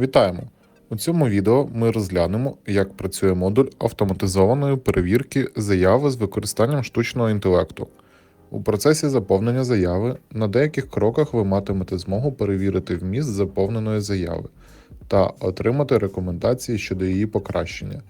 Вітаємо! У цьому відео ми розглянемо, як працює модуль автоматизованої перевірки заяви з використанням штучного інтелекту. У процесі заповнення заяви на деяких кроках ви матимете змогу перевірити вміст заповненої заяви та отримати рекомендації щодо її покращення.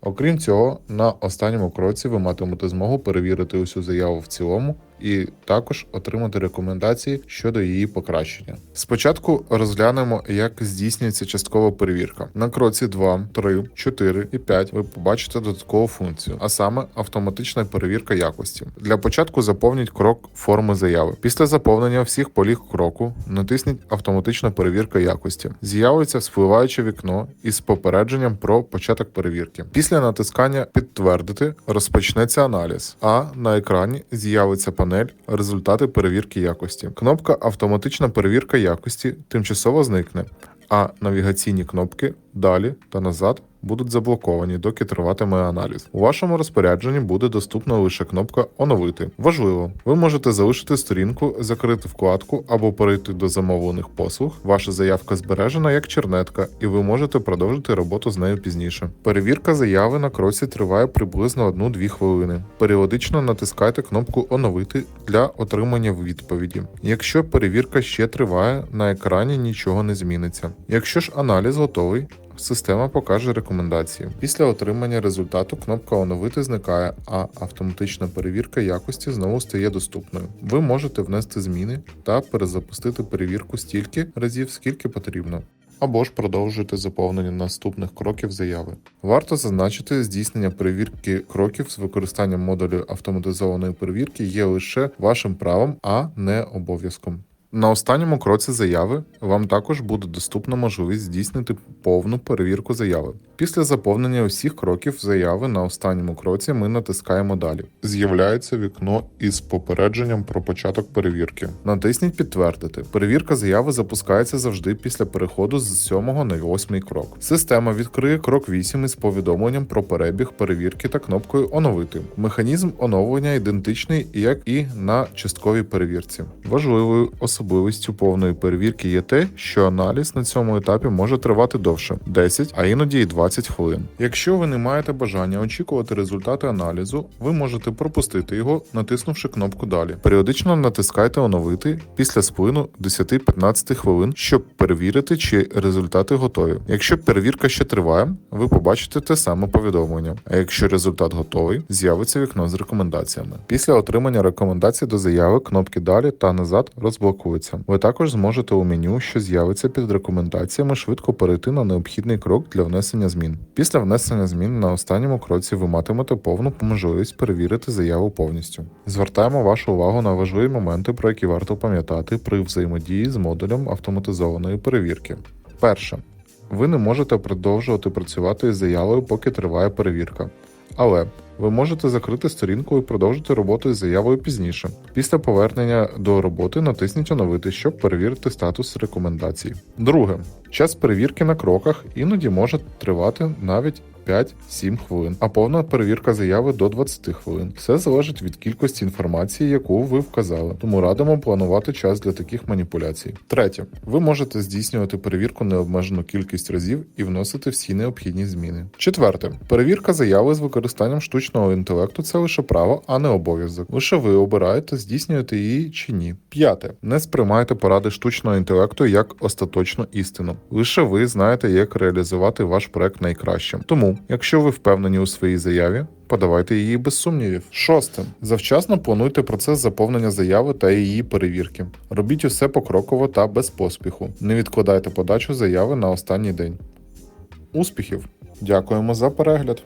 Окрім цього, на останньому кроці ви матимете змогу перевірити усю заяву в цілому і також отримати рекомендації щодо її покращення. Спочатку розглянемо, як здійснюється часткова перевірка. На кроці 2, 3, 4 і 5 ви побачите додаткову функцію, а саме автоматична перевірка якості. Для початку заповніть крок форми заяви. Після заповнення всіх поліг кроку натисніть автоматична перевірка якості. З'явиться спливаюче вікно із попередженням про початок перевірки. Після натискання підтвердити розпочнеться аналіз, а на екрані з'явиться панель результати перевірки якості. Кнопка Автоматична перевірка якості тимчасово зникне, а навігаційні кнопки далі та назад будуть заблоковані, доки триватиме аналіз. У вашому розпорядженні буде доступна лише кнопка Оновити. Важливо, ви можете залишити сторінку, закрити вкладку або перейти до замовлених послуг. Ваша заявка збережена як чернетка, і ви можете продовжити роботу з нею пізніше. Перевірка заяви на кроці триває приблизно 1-2 хвилини. Періодично натискайте кнопку Оновити для отримання відповіді. Якщо перевірка ще триває, на екрані нічого не зміниться. Якщо ж аналіз готовий, Система покаже рекомендації. Після отримання результату кнопка Оновити зникає, а автоматична перевірка якості знову стає доступною. Ви можете внести зміни та перезапустити перевірку стільки разів, скільки потрібно. Або ж продовжуйте заповнення наступних кроків заяви. Варто зазначити, здійснення перевірки кроків з використанням модулю автоматизованої перевірки є лише вашим правом, а не обов'язком. На останньому кроці заяви вам також буде доступна можливість здійснити повну перевірку заяви. Після заповнення усіх кроків заяви на останньому кроці ми натискаємо далі. З'являється вікно із попередженням про початок перевірки. Натисніть підтвердити. Перевірка заяви запускається завжди після переходу з 7 на 8 крок. Система відкриє крок 8 із повідомленням про перебіг перевірки та кнопкою Оновити. Механізм оновлення ідентичний, як і на частковій перевірці. Важливою особливістю повної перевірки є те, що аналіз на цьому етапі може тривати довше 10, а іноді і 20 хвилин. Якщо ви не маєте бажання очікувати результати аналізу, ви можете пропустити його, натиснувши кнопку Далі. Періодично натискайте Оновити після сплину 10-15 хвилин, щоб перевірити, чи результати готові. Якщо перевірка ще триває, ви побачите те саме повідомлення. А якщо результат готовий, з'явиться вікно з рекомендаціями. Після отримання рекомендацій до заяви кнопки Далі та назад розблокуються. Ви також зможете у меню, що з'явиться під рекомендаціями, швидко перейти на необхідний крок для внесення змін. Після внесення змін на останньому кроці ви матимете повну можливість перевірити заяву повністю. Звертаємо вашу увагу на важливі моменти, про які варто пам'ятати при взаємодії з модулем автоматизованої перевірки. Перше. Ви не можете продовжувати працювати із заявою, поки триває перевірка. Але ви можете закрити сторінку і продовжити роботу із заявою пізніше. Після повернення до роботи натисніть оновити, щоб перевірити статус рекомендацій. Друге, час перевірки на кроках іноді може тривати навіть 5-7 хвилин, а повна перевірка заяви до 20 хвилин. Все залежить від кількості інформації, яку ви вказали, тому радимо планувати час для таких маніпуляцій. Третє, ви можете здійснювати перевірку необмежену кількість разів і вносити всі необхідні зміни. Четверте, перевірка заяви з використанням штучного інтелекту це лише право, а не обов'язок. Лише ви обираєте, здійснюєте її чи ні. П'яте, не сприймайте поради штучного інтелекту як остаточну істину. Лише ви знаєте, як реалізувати ваш проект найкраще. Якщо ви впевнені у своїй заяві, подавайте її без сумнівів. Шосте. Завчасно плануйте процес заповнення заяви та її перевірки. Робіть усе покроково та без поспіху. Не відкладайте подачу заяви на останній день. Успіхів! Дякуємо за перегляд!